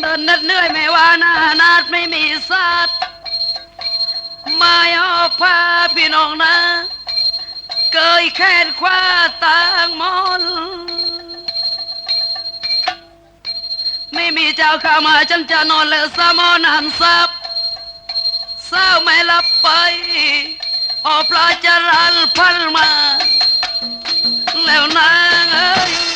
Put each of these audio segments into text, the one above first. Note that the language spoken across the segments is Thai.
เดินนัดเหนื่อยไม่ว่านานาดไม่มีสัตว์มาเอาพาพี่น้องนะ เกยแค้นคว้าต่างมนไม่มีเจ้าข้ามาฉันจะนอนแล้วสามอนหันซับเศร้าไม่หลับไปออปลาจะรันพันมา แล้วนางเอ้ย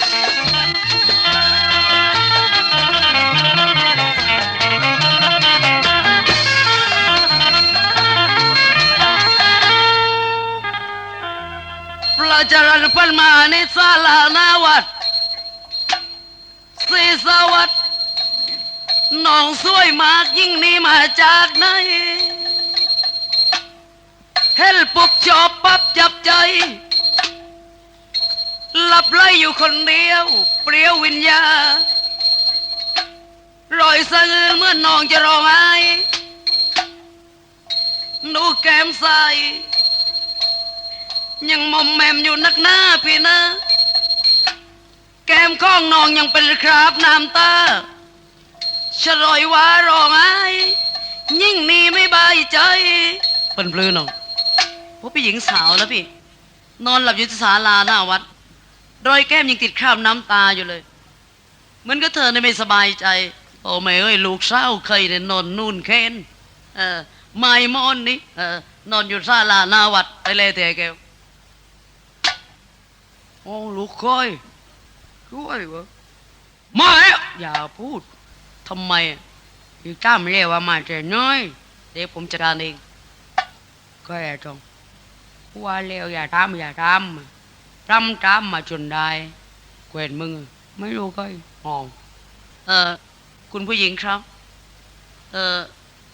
ปลาจรันพันมาในศาลาหนาวัดสีสวัสดน้องสวยมากยิ่งนี้มาจากไหนเห็นปุ๊บชอบปับจับใจหลับไหลอยู่คนเดียว เปรี้ยววิญญาณรอยสะอื้นเมื่อน้องจะร้องไห้หนูแก้มใส ยังมอมแมมอยู่นักหน้าพี่นะ แก้มข้องนองยังเป็นคราบน้ำตาฉลอยว่าร้องไห้ยิ่งนี่ไม่บายใจเป็นปลื้น้องพวกพี่หญิงสาวแล้วพี่ นอนหลับอยู่ที่ศาลาหน้าวัด รอยแก้มยังติดคราบน้ำตาอยู่เลยเหมือนก็เธอเนี่ยไม่สบายใจ โอ้แม่เอ้ยลูกเศร้าเคยเนี่ยนอนนู่นเค้นเออไม่มอนนี่เออนอนอยู่ศาลาหน้าวัดไปเลยเถอะแกว โอ้ลูกคอยช่วยวะไม่อย่าพูดทำไมพี่จ้ามเรียกว่ามาแต่น้อย เดี๋ยวผมจัดการเองก็แอบจงว่าเร็วอย่าทำอย่าทำทำทำมาจนได้เกวนมึง ไม่รู้ก็อ๋อเออคุณผู้หญิงครับ เออ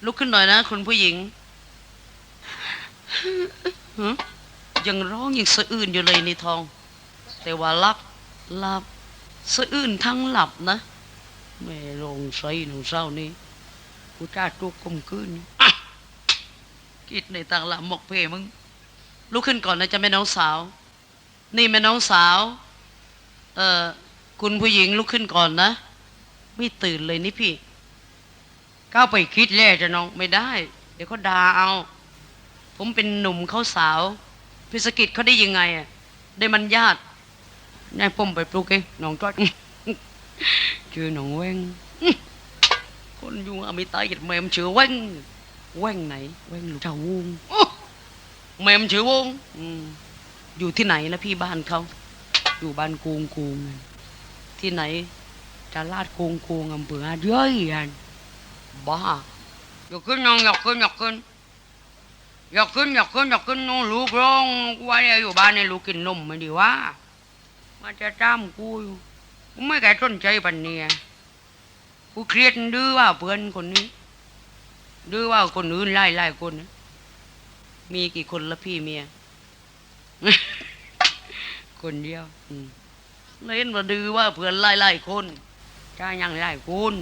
ลุกขึ้นหน่อยนะ คุณผู้หญิงฮะยังร้องยังสะอื้นอยู่เลยในทอง แต่ว่าหลับหลับสะอื้นทั้งหลับนะแม่ลงใส่หนูเศร้านี่กูจ้าตุกกลมคืนนี่อะคิดในต่างหลับหมกเพมึงลุกขึ้นก่อนนะจะแม่น้องสาว นี่แม่น้องสาว เอ่อคุณผู้หญิงลุกขึ้นก่อนนะ ไม่ตื่นเลยนี่พี่ ก้าวไปคิดแล่จะน้องไม่ได้ เดี๋ยวเขาด่าเอา ผมเป็นหนุ่มเขาสาวพิสกิจเขาได้ยังไงอะได้มันญาติ นายผมไปปลูกเองน้องจ้อยชื่อน้องเว้งคนอยู่อเมริกาเหยียดแมมชื่อเว้งเว้งไหนเว้งลูกชาววงแมมชื่อวงอืมอยู่ที่ไหนนะพี่บ้านเขาอยู่บ้านกูงกูงที่ไหนจะลาดกูงกูงอำเภออเย้ยอันบ้าอยากขึ้นน้องอยากขึ้นอยากขึ้นอยากขึ้นอยากขึ้นอยากขึ้นน้องลูกร้องว่าเนี่ยอยู่บ้านเนี่ลูกกินนมไม่ดีว่า มาจะจ้ามกูอยู่กูไม่แก่สนใจปันเนี่ยกูเครียดดื้อว่าเพื่อนคนนี้ดื้อว่าคนอื่นไล่ไล่คนมีกี่คนละพี่เมียคนเดียวเล่นมาดื้อว่าเพื่อนไล่ไล่คนจ้ายังไล่คน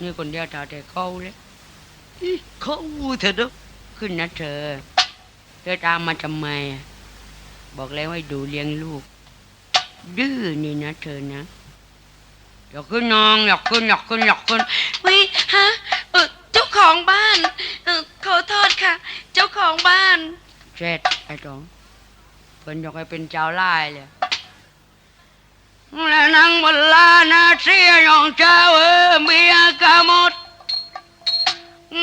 นี่คนเดียวแต่แต่เขาเลยเขาเถอะเด้อขึ้นนะเธอเธอตามมาทำไม บอกแล้วให้ดูเลี้ยงลูก ดื้อนี่นะเธอนะอยากขึ้นนองอยากขึ้นอยากขึ้นอยากขึ้นวิฮะเออเจ้าของบ้านเออขอโทษค่ะ เจ้าของบ้านเจ็ดไอ้ตองเพิ่นอยากให้เป็นเจ้าไล่เลยแล้วนางบนลานาเสียยองเจ้าเออเมียกาหมด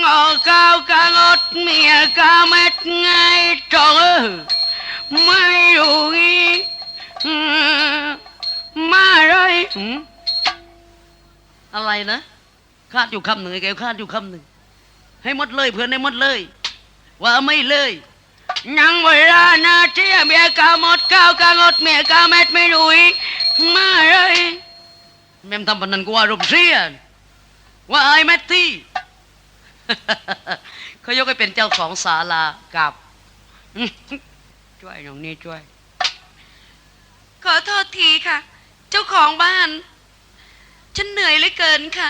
งอก้าวกางดเมียกาเม็ดไงจองเออไม่รู้อีอื อืมอะไรนะคาดอยู่คำหนึ่งไอ้แกวคาดอยู่คำหนึ่ง ให้หมดเลยเพื่อนให้หมดเลย ว่าไม่เลยนังเวลานาเที่ยเมียกาหมดก้าวกางดเมียกาเม็ดไม่รู้อีมาเลยแม่มทำปนนันกูว่ารมเสียนว่าไอ้แมทที่เขายกให้เป็นเจ้าของศาลากับช่วยน้องนี่ช่วย ขอโทษทีค่ะ เจ้าของบ้าน ฉันเหนื่อยเหลือเกินค่ะ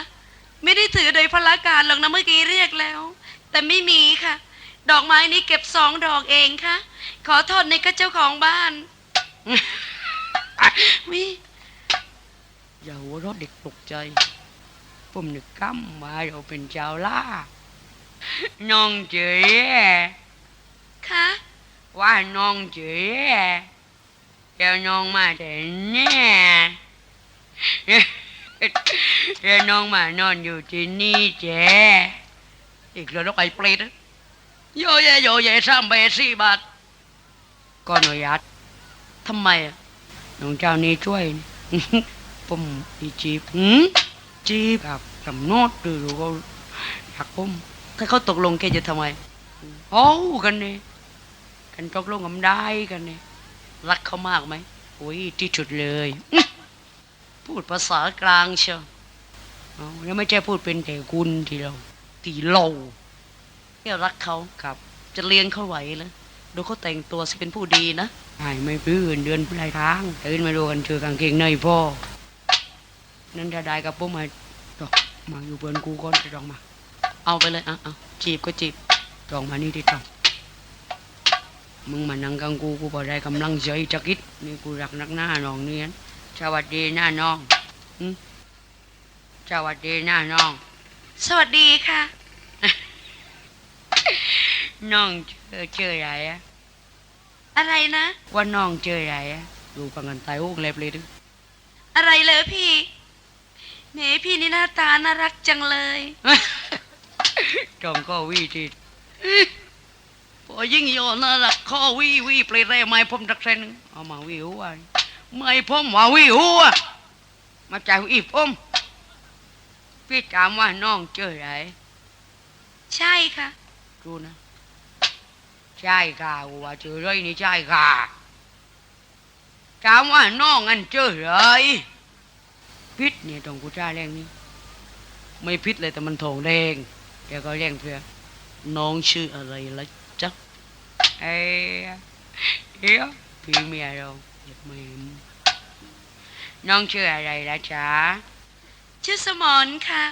ไม่ได้ถือโดยพละการหรอกนะเมื่อกี้เรียกแล้ว แต่ไม่มีค่ะ ดอกไม้นี้เก็บสองดอกเองค่ะ ขอโทษในก็เจ้าของบ้านวิอย่าหัวเราะเด็กตกใจผผมนึกกำว่าเราเป็นเจ้าล่าน้องเจ๋ยคะว่าน้องเจ๋ย เดี๋ยวน้องมาแต่เนี่ยเดี๋ยวน้องมานอนอยู่ที่นี่เจ๊อีกแล้วนกไอ้เปรตนะโยเยโยเยสามเบสี่บาทก็อนุญาตทำไมอะน้องเจ้านี่ช่วยผมอีจีบหืมจีบกับกับโนดหรือเขาอยากผมถ้าเขาตกลงแกจะทำไมโอ้กันนี่กันตกลงกันได้กันนี่ รักเขามากไหมโอ้ยที่สุดเลย พูดภาษากลางเชียวเอาแล้วไม่ใช่พูดเป็นแต่คุณที่เราตีเราแค่รักเขากับ จะเลี้ยงเขาไหวแล้วดูเขาแต่งตัวสิเป็นผู้ดีนะใช่ไม่พื้นเดือนปลายทางตื่นมาดูกันเจอกางเกงในพ่อ นั่นจะได้กับพวกมาดอกมาอยู่เพื่อนกูก่อนจะดองมา เอาไปเลยอะอะจีบก็จีบดองมานี่ดิดอง มึงมานั่งกังกูกูพอได้กำลังใจจักิดนี่กูรักนักหน้าน้องเนียนสวัสดีหน้าน้องหึสวัสดีหน้าน้อง สวัสดีค่ะ น้องเจอเจออะไรอะอะไรนะ ว่าน้องเจออะไรอะดูฟังกันตายโอ้เล็บเลยดิอะไรเลยพี่แหมพี่นี่หน้าตาน่ารักจังเลย จอมก็วีที พอยิ่งโยนน่ารักข้อวีวีเปลยแร่ไม้ผมรักเส้นงเอามาวีหัวไม่ผมว่าวีหัวมาจากอีผมพี่ถามว่าน้องเจออะไรใช่ค่ะดูนะใช่ค่ะว่าเจอไรนี่ใช่ค่ะถามว่าน้องอันเจออะไรพิษเนี่ยตรงกูจ้าแรงนี้ ไม่พิษเลยแต่มันโถงแดงแกก็แรงเพื่อน้องชื่ออะไรละจ๊ะ เอ้ยเดี๋ยวพี่เมียเราอยากมีน้องชื่ออะไรละจ๊ะชื่อสมอนค่ะ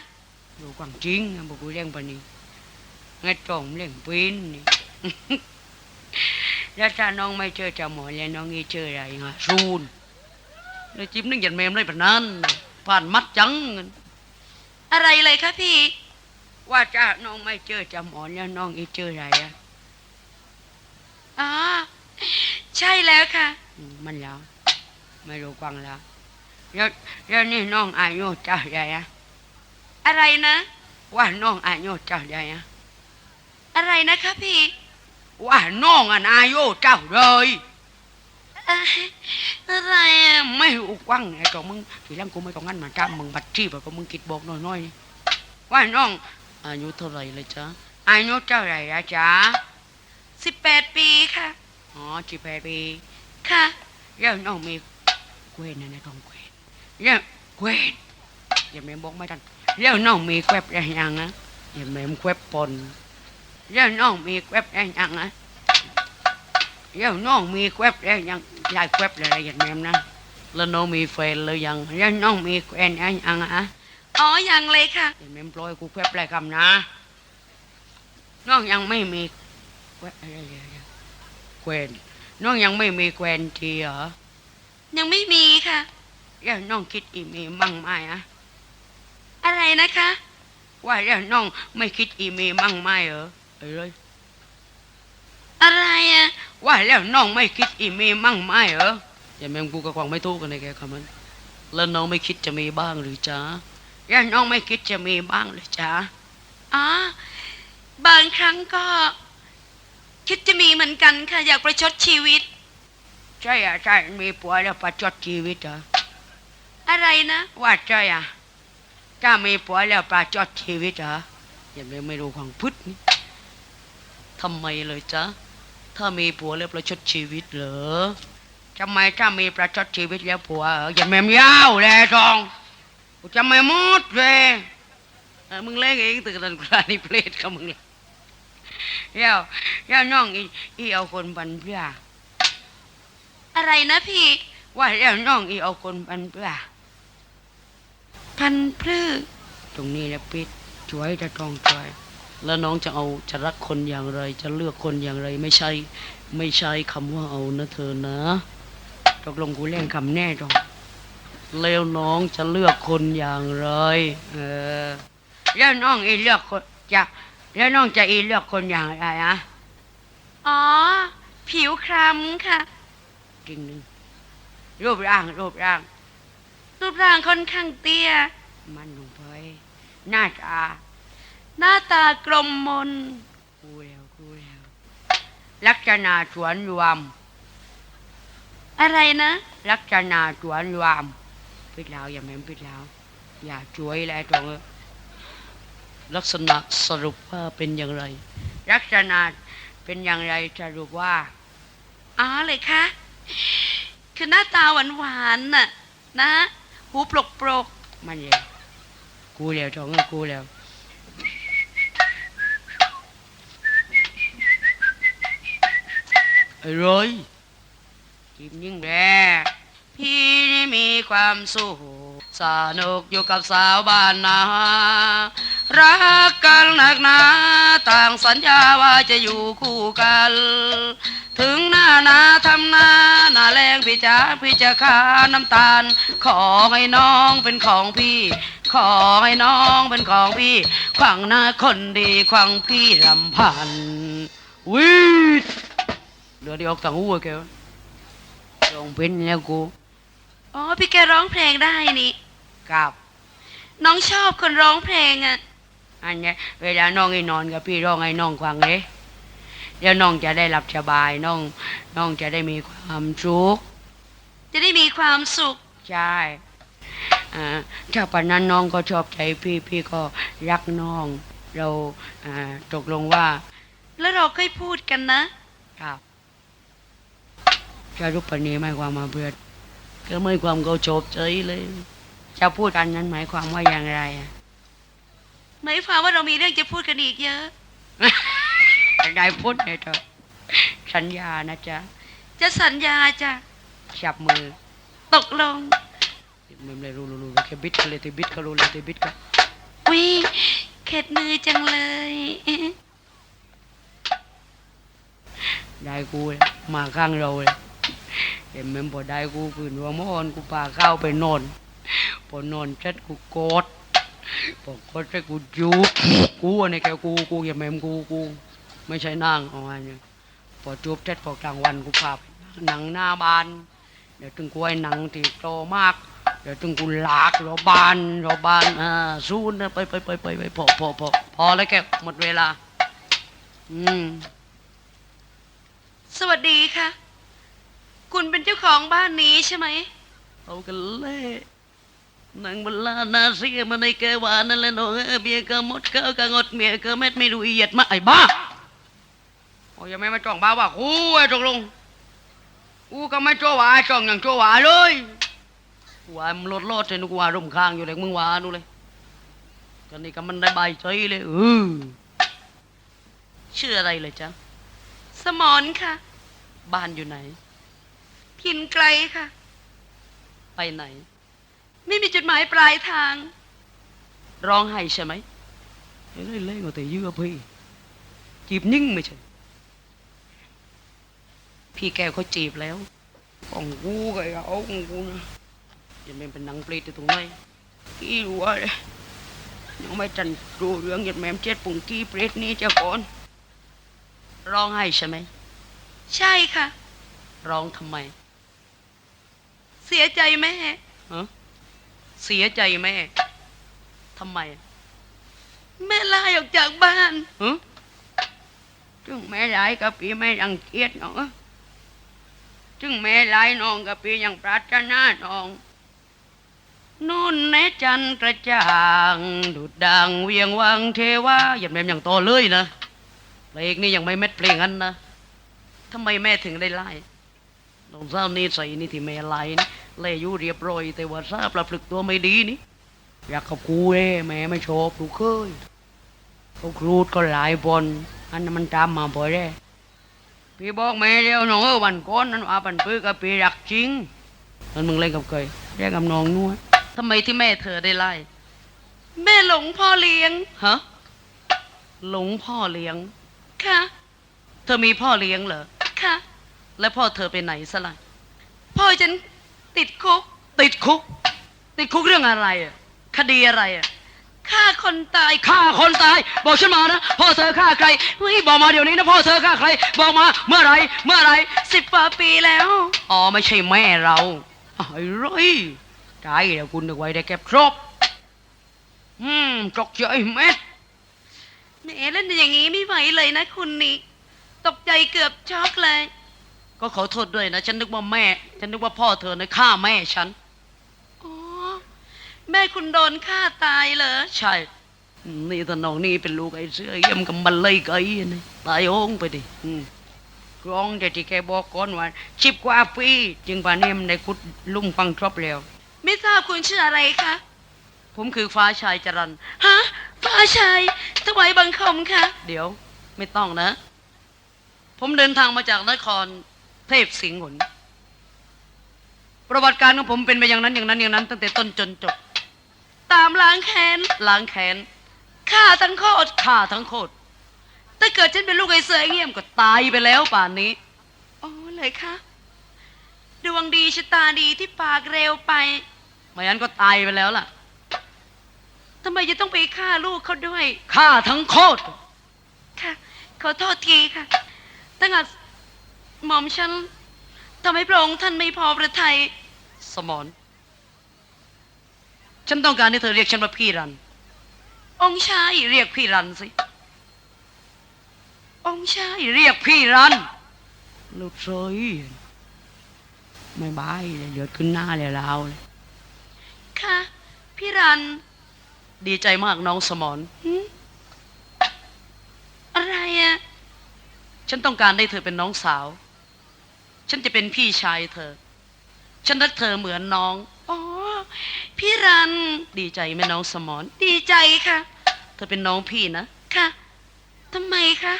ดูความจริงนะบอกกูเลี้ยงปานนี้งั้นตรงเลี้ยงปีนนี่แล้วถ้าน้องไม่เจอเจ้าหมอแล้วน้องอีเจออะไรฮะซูนแล้วจิ้มนึงยันแมมเลยปานนั้นผ่านมัดจัง อะไรเลยคะพี่ ว่าถ้าน้องไม่เจอเจ้าหมอแล้วน้องอีเจออะไรอะ อ๋อ ใช่แล้วค่ะอืมมันแล้ว ไม่รู้ฟังแล้ว แล้วแล้วนี่น้องอายุเจ้าใหญ่อะอะไรนะ ว่าน้องอายุเจ้าใหญ่อะอะไรนะคะพี่ ว่าน้องอันอายุเจ้าเลยเอ่ออะไรอะไม่รู้ฟังไอ้ตัวมึงทีหลังกูไม่ต้องงั้นมาจ้ำมึงบัดจี้แบบก็มึงคิดบอกน้อยๆนี่ว่าน้องอายุเท่าไหร่เลยจ๊ะอายุเท่าไหร่อะจ๊ะสิบแปดปีค่ะ อ๋อสิบแปดปีค่ะแล้วน้องมีเกวนนะนะต้องเกวนแล้วเกวนอย่าแม่บอกไม่ทันแล้วน้องมีแควบได้ยังนะอย่าแม่มแควบปนแล้วน้องมีแควบได้ยังนะแล้วน้องมีแควบได้ยังยายแควบอะไรอย่างแม่มนะแล้วน้องมีแฟนหรือยังแล้วน้องมีแฟนได้ยังอะอ๋อยังเลยค่ะอย่าแม่มปล่อยกูแควบอะไรคำนะน้องยังไม่มีแควบอะไรอย่างแควน น้องยังไม่มีแควนทีเหรอยังไม่มีค่ะ แล้วน้องคิดอีเมลมั่งไหมอะอะไรนะคะ ว่าแล้วน้องไม่คิดอีเมลมั่งไหมเหรอเอ้ยเลยอะไรอะว่าแล้วน้องไม่คิดอีเมลมั่งไหมเหรออย่าแม่งกูกับควางไม่ถูกกันเลยแกคำนั้นแล้วน้องไม่คิดจะมีบ้างหรือจ๊ะแล้วน้องไม่คิดจะมีบ้างหรือจ๊ะอ๋อบางครั้งก็ คิดจะมีเหมือนกันค่ะ อยากประชดชีวิต ใช่อะใช่มีผัวแล้วประจดชีวิตเหรออะไรนะว่าใช่อะถ้ามีผัวแล้วประจดชีวิตเหรออย่าแม่งไม่รู้ความพุทธนี่ทำไมเลยจ๊ะถ้ามีผัวแล้วประชดชีวิตเหรอทำไมถ้ามีประชดชีวิตแล้วผัวเอออย่าแม่มยาวเลยทองกูจะไม่หมดเลยเออมึงเล่นเองตื่นกันกลานี่เพลดกับมึงเลย เย้าเย้าน้องอีอีเอาคนปันเพื่ออะไรนะพี่ ว่าแล้วน้องอีเอาคนปันเพื่อพันพฤกษ์ตรงนี้แหละปิดช่วยจะต้องช่วย แล้วน้องจะเอาจะรักคนอย่างไร จะเลือกคนอย่างไร ไม่ใช่ ไม่ใช่คำว่าเอานะเธอนะตกลงกูเล่นคำแน่ตรงแล้วน้องจะเลือกคนอย่างไร เออแล้วน้องอีเลือกคนจะ แล้วน้องจะอีเลือกคนอย่างไรอะอ๋อ ผิวคล้ำค่ะ จริงหนึ่งรูปร่าง รูปร่าง รูปร่างค่อนข้างเตี้ย มันลงไปหน้าตา หน้าตากลมมนกูแล้วกูแล้วลักษณะสวนรวม อะไรนะ ลักษณะสวนรวมปิดแล้วอย่าแม่นปิดแล้ว อย่าช่วยแล้วตรงเอ้ย ลักษณะสรุปว่าเป็นอย่างไร ลักษณะเป็นอย่างไรสรุปว่าอ๋อเลยคะคือหน้าตาหวานหวานๆน่ะนะหูปลกปลกมันแล้วกูแล้วตรงเอ้ยกูแล้วไอ้ร้อยจิบยิ่งแร่พี่นี่มีความสุขสนุกอยู่กับสาวบ้านนา รักกันหนักหนาต่างสัญญาว่าจะอยู่คู่กัน ถึงหน้านาทำนาหน้าแรงพี่จ๋าพี่จะคาน้ำตาล ขอให้น้องเป็นของพี่ ขอให้น้องเป็นของพี่ขวังหน้าคนดีขวังพี่ลำพันธ์วิทเหลือที่ออกต่างหูอะแกวะลงเป็นแล้วกูๆอ๋อพี่แกร้องเพลงได้นี่กับ น้องชอบคนร้องเพลงอะ อันเนี้ยเวลาน้องไอ้นอนกับพี่ร้องให้น้องฟังเลยเดี๋ยวน้องจะได้หลับสบายน้องน้องจะได้มีความสุขจะได้มีความสุขใช่อ่าถ้าปานนั้นน้องก็ชอบใจพี่พี่ก็รักน้อง เราอ่าตกลงว่า แล้วเราค่อยพูดกันนะครับจะรูปปณีไม่ความมาเบื่อก็ไม่ความเขาชอบใจเลย จะพูดกันนั้นหมายความว่าอย่างไรอะ หมายความว่าเรามีเรื่องจะพูดกันอีกเยอะ ได้พูดเลยเถอะสัญญานะจ๊ะ จะสัญญาจะจับมือ ตกลงไม่เลยรู้รู้รู้แค่บิดกันเลยแต่บิดก็รู้เลยแต่บิดก็วิเข็ดมือจังเลย ได้กูเลยมาข้างเราเลยเห็นมันพอได้กูคืนหัวมอนกูพาเข้าไปนอนพอนอนเสร็จกูกอ ดพอกอดเสร็จกูจูบกูอันนี้แกกูกูอย่าแม่มกูกู ไม่ใช่นางเอาไงเนี่ยพอจูบเสร็จพอกลางวันกูพาไปหนังหน้าบาน เดี๋ยวถึงกูไอ้หนังที่โตมาก เดี๋ยวถึงกูหลากรอบานรอบานอ่าสู้นะไปไปไปไปไปพอพอพอพอแล้วแกหมดเวลา อืม สวัสดีค่ะ คุณเป็นเจ้าของบ้านนี้ใช่ไหมเอากันเล่ นางบลานาเสียมาในแกวานั่นแหละเนาะเอ้ยเบียร์ก็หมดเก้าก็งดเมียก็เม็ดไม่รู้อีเหยียดมาไอ้บ้าโอ้ยยังไม่มาจ้องบ้าว่ากูไอ้ตกลงกูก็ไม่จ้องว่าจ้องอย่างจ้องว่าเลยว่ามันลดลดเลยนึกว่าร่มข้างอยู่เลยมึงว่านู่นเลยกันนี่ก็มันได้ใบายใจเลยเออชื่ออะไรเลยจ๊ะสมอนค่ะ บ้านอยู่ไหน พินไกลค่ะ ไปไหน ไม่มีจุดหมายปลายทาง ร้องไห้ใช่ไหมเอ้ยเล่นๆเอาแต่เยื่อพี่ จีบนิ่งไม่ใช่ พี่แก้วเขาจีบแล้วของกูก็เอาของกูนะยังเป็นเป็นหนังปลีดอยู่ตรงไหนกี้รัวเลยยังไม่ทันรู้เรื่องหยัดแม่มเจ็ดปุ่งกี้เปรตนี้เจ้าก่อนร้องไห้ใช่ไหม ใช่ค่ะ ร้องทำไม เสียใจแม่ฮะ เสียใจแม่ทำไม แม่ลาออกจากบ้านฮะจึงแม่ร้ายกับพี่ไม่รังเกียจน้องจึงแม่ร้ายน้องกับพี่ยังปรารถนาน้องนู่นแนจันทร์กระจ่างดุดดังเวียงวังเทวาอย่าแม่มอย่างโตเลยนะเพลงนี้ยังไม่เม็ดเพลงอันนะทำไมแม่ถึงได้ไล่น้องสาวนี่ใส่นี่ที่แม่ไล่นี่ เล่อยู่เรียบร้อย แต่ว่าทราบประพฤกตัวไม่ดีนี่อยากกับกูเอ้แม่ไม่ชอบลูกเคยเขาครูดก็หลายบนอันนั้นมันตามมาบ่อยเลยพี่บอกแม่เดียวน้องเออวันก่อนนั้นว่าปันปื้อกับพี่รักจริงนั่นมึงเล่นกับเคยเรียกกับน้องนู้นทำไมที่แม่เธอได้ไล่แม่หลงพ่อเลี้ยงฮะหลงพ่อเลี้ยงค่ะเธอมีพ่อเลี้ยงเหรอค่ะแล้วพ่อเธอไปไหนซะล่ะพ่อฉัน ติดคุก ติดคุก ติดคุกเรื่องอะไรอะคดีอะไรอะฆ่าคนตายฆ่าคนตาย บอกฉันมานะพ่อเธอฆ่าใครเฮ้ยบอกมาเดี๋ยวนี้นะพ่อเธอฆ่าใคร บอกมาเมื่อไหรเมื่อไหรสิบกว่าปีแล้ว อ๋อไม่ใช่แม่เราไอ้ไรตายแล้วคุณนึกไว้ได้แก็บครบอืมจกเจยเม็ดแหมเล่นอย่างนี้ไม่ไหวเลยนะคุณนี่ตกใจเกือบช็อกเลย ก็ขอโทษด้วยนะ ฉันนึกว่าแม่ ฉันนึกว่าพ่อเธอนะฆ่าแม่ฉัน อ๋อ แม่คุณโดนฆ่าตายเหรอ ใช่ นี่ถ้าน้องนี่เป็นลูกไอ้เสื้อเยี่ยมกับมันเลยไกนี่ตายโองไปดิอืมร้องแต่ที่แกบอกก่อนว่าชิบกว่าปีจึงป่านนี้มันได้คุดลุ่มฟังครบแล้ว ไม่ทราบคุณชื่ออะไรคะ ผมคือฟ้าชายจรันฮะ ฟ้าชายถวายบังคมค่ะเดี๋ยว ไม่ต้องนะ ผมเดินทางมาจากนคร เทพสิงห์หนประวัติการของผมเป็นไปอย่างนั้นอย่างนั้นอย่างนั้น ตั้งแต่ต้นจนจบ ตามล้างแค้นล้างแค้นฆ่าทั้งโคตรฆ่าทั้งโคตรถ้าเกิดฉันเป็นลูกไอ้เสือเงียบก็ตายไปแล้วป่านนี้อ๋อเลยคะดวงดีชะตาดีที่ปากเร็วไปไม่งั้นก็ตายไปแล้วล่ะทำไมจะต้องไปฆ่าลูกเขาด้วยฆ่าทั้งโคตรค่ะขอโทษทีค่ะตั้งแต่ หม่อมฉันทำให้พระองค์ท่านไม่พอพระทัยสมอนฉันต้องการให้เธอเรียกฉันว่าพี่รัน องค์ชายเรียกพี่รันสิ องค์ชายเรียกพี่รันลูกเซยไม่บายเลยเลือดขึ้นหน้าเลยลาวเลยค่ะพี่รัน ดีใจมากน้องสมอนหึอะไรอะฉันต้องการได้เธอเป็นน้องสาว ฉันจะเป็นพี่ชายเธอ ฉันรักเธอเหมือนน้อง อ๋อ พี่รัน ดีใจไหมน้องสมอน ดีใจค่ะ เธอเป็นน้องพี่นะ ค่ะทำไมคะ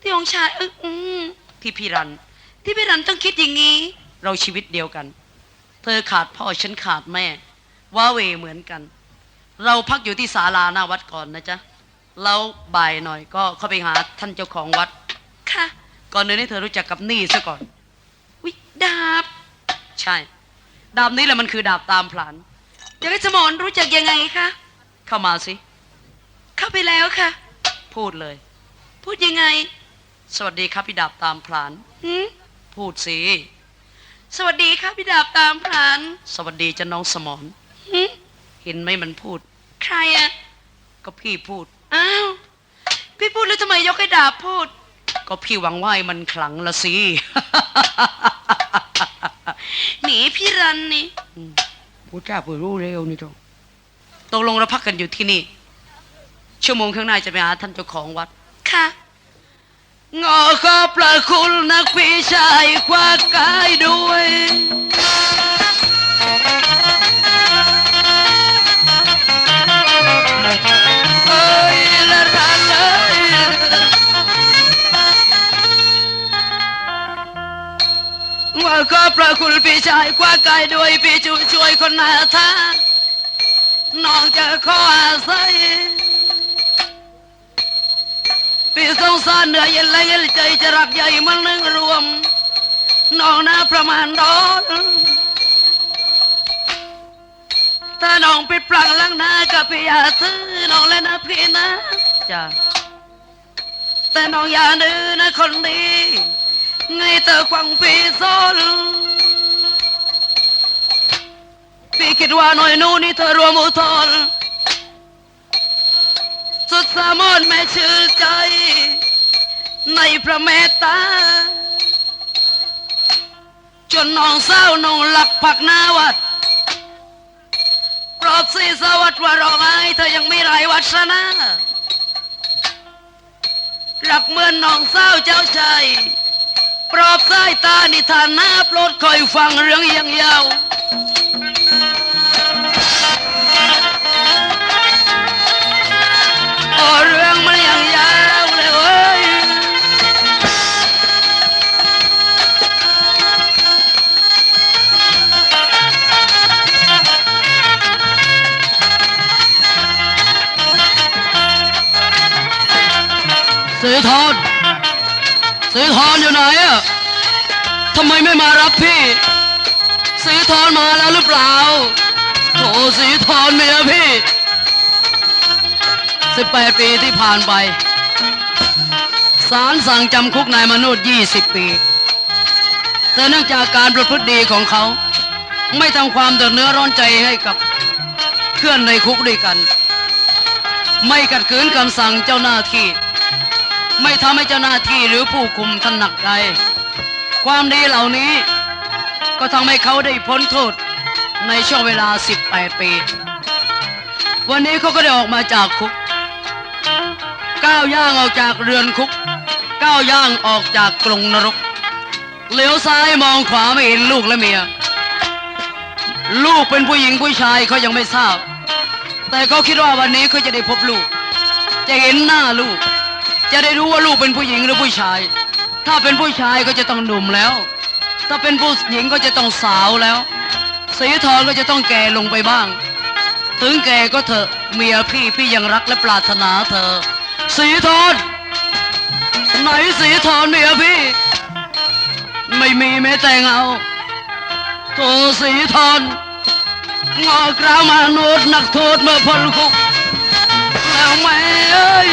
ที่องค์ชายเอออืมที่พี่รัน ที่พี่รันต้องคิดอย่างนี้ เราชีวิตเดียวกัน เธอขาดพ่อฉันขาดแม่ว่าเหวเหมือนกัน เราพักอยู่ที่ศาลาหน้าวัดก่อนนะจ๊ะ แล้วบ่ายหน่อยก็เข้าไปหาท่านเจ้าของวัด ค่ะ ก่อนอื่นให้เธอรู้จักกับนี่ซะก่อนวิ ดาบ ใช่ ดาบนี้แหละมันคือดาบตามผลานเดี๋ยวสมรรู้จักยังไงคะ เข้ามาสิ เข้าไปแล้วค่ะ พูดเลย พูดยังไง สวัสดีครับพี่ดาบตามผลานหืมพูดสิ สวัสดีค่ะพี่ดาบตามพราน สวัสดีจ้ะน้องสมอนหืมเห็นไหมมันพูด ใครอะก็พี่พูด อ้าว พี่พูดแล้วทำไมยกให้ดาบพูด ก็พี่หวังว่าให้มันขลังละสิ หนีพี่รันนี่พูดจ้าพูดรู้เร็วนี่จ้ะตกลงเราพักกันอยู่ที่นี่ ชั่วโมงข้างหน้าจะไปหาท่านเจ้าของวัด ค่ะงอขอบพระคุณนักพี่ชายคว้ากายด้วย พระคุณพี่ชายคว้ากายด้วยพี่ช่วยช่วยคนหน้าทางน้องจะขออาศัยพี่สงสารเหนื่อยเย็นและเย็นใจจะรักใหญ่มันนึงรวม น้องนาประมาณดอนถ้าน้องปิดปลังลังหน้ากับพี่อย่าซื้อน้องเลยนะพี่นะจ้ะแต่น้องอย่าดื้อนะคนดีไงเธอควังพี่ซน ดว่าน่อยนูนนี่เธอรวมอุทธรสุดสามนแม่ชื่อใจ ในพระเมตตา จนน้องเศร้าน้องหลักผักหน้าวัดปลอบสีสวัสดิ์ว่าร้องไห้เธอยังไม่ไรวัสนารักเมือนน้องเศร้าเจ้าชายปลอบสายตานิทานหน้าโปรดคอยฟังเรื่องยังยาว ทำไมไม่มารับพี่ สีทอนมาแล้วหรือเปล่าโถสีทอนเมียพี่สิบแปดปีที่ผ่านไปศาลสั่งจำคุกนายมนุษย์ยี่สิบปี แต่เนื่องจากการประพฤติดีของเขา ไม่ทำความเดือดเนื้อร้อนใจให้กับเพื่อนในคุกด้วยกัน ไม่ขัดขืนคำสั่งเจ้าหน้าที่ ไม่ทำให้เจ้าหน้าที่หรือผู้คุมท่านหนักใจ ความดีเหล่านี้ ก็ทำให้เขาได้พ้นโทษในช่วงเวลา 18 ปี วันนี้เขาก็ได้ออกมาจากคุก ก้าวย่างออกจากเรือนคุก ก้าวย่างออกจากกรงนรก เหลียวซ้ายมองขวาไม่เห็นลูกและเมีย ลูกเป็นผู้หญิงผู้ชายเขายังไม่ทราบ แต่เขาคิดว่าวันนี้เขาจะได้พบลูก จะเห็นหน้าลูก จะได้รู้ว่าลูกเป็นผู้หญิงหรือผู้ชาย ถ้าเป็นผู้ชายก็จะต้องหนุ่มแล้ว ถ้าเป็นผู้หญิงก็จะต้องสาวแล้วสีทองก็จะต้องแก่ลงไปบ้าง ถึงแก่ก็เถอะเมียพี่พี่ยังรักและปรารถนาเธอ สีทองไหนสีทองเมียพี่ ไม่มีแม้แต่เงาโทสีทอนงอกรามานุษย์นักโทษเมื่อพ้นคุกแล้วแม่เอ้ย